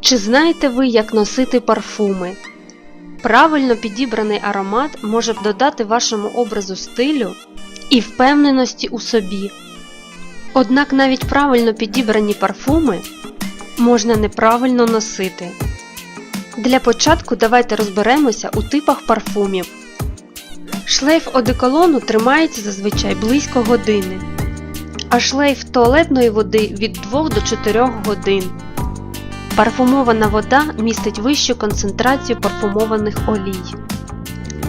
Чи знаєте ви, як носити парфуми? Правильно підібраний аромат може додати вашому образу стилю і впевненості у собі. Однак навіть правильно підібрані парфуми можна неправильно носити. Для початку давайте розберемося у типах парфумів. Шлейф одеколону тримається зазвичай близько години, а шлейф туалетної води від 2 до 4 годин. Парфумована вода містить вищу концентрацію парфумованих олій,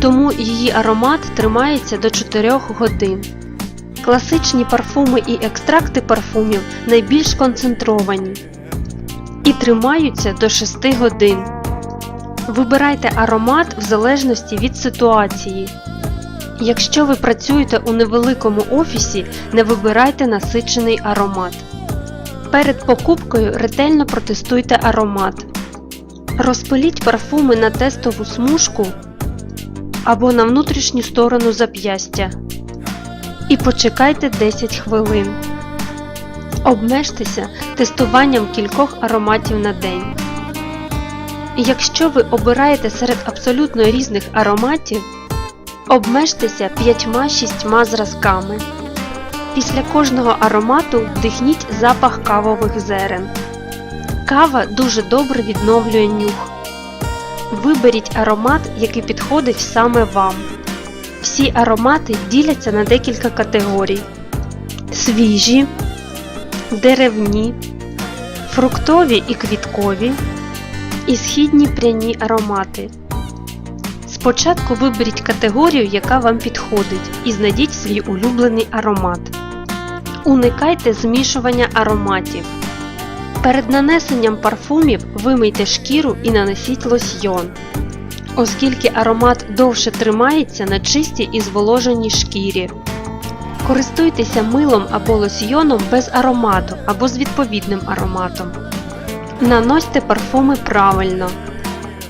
тому її аромат тримається до 4 годин. Класичні парфуми і екстракти парфумів найбільш концентровані і тримаються до 6 годин. Вибирайте аромат в залежності від ситуації. Якщо ви працюєте у невеликому офісі, не вибирайте насичений аромат. Перед покупкою ретельно протестуйте аромат. Розпиліть парфуми на тестову смужку або на внутрішню сторону зап'ястя. І почекайте 10 хвилин. Обмежтеся тестуванням кількох ароматів на день. Якщо ви обираєте серед абсолютно різних ароматів, обмежтеся 5-6 зразками. Після кожного аромату вдихніть запах кавових зерен. Кава дуже добре відновлює нюх. Виберіть аромат, який підходить саме вам. Всі аромати діляться на декілька категорій: свіжі, деревні, фруктові і квіткові і східні пряні аромати. Спочатку виберіть категорію, яка вам підходить, і знайдіть свій улюблений аромат. Уникайте змішування ароматів. Перед нанесенням парфумів вимийте шкіру і нанесіть лосьйон, оскільки аромат довше тримається на чистій і зволоженій шкірі. Користуйтеся милом або лосьйоном без аромату або з відповідним ароматом. Наносьте парфуми правильно.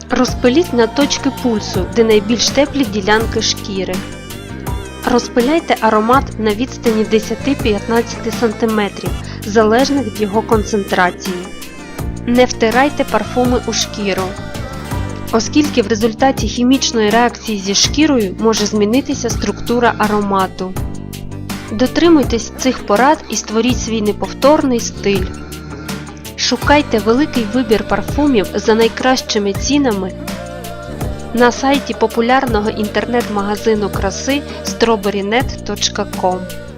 Розпиліть на точки пульсу, де найбільш теплі ділянки шкіри. Розпиляйте аромат на відстані 10-15 см, залежно від його концентрації. Не втирайте парфуми у шкіру, оскільки в результаті хімічної реакції зі шкірою може змінитися структура аромату. Дотримуйтесь цих порад і створіть свій неповторний стиль. Шукайте великий вибір парфумів за найкращими цінами на сайті популярного інтернет-магазину краси strawberrynet.com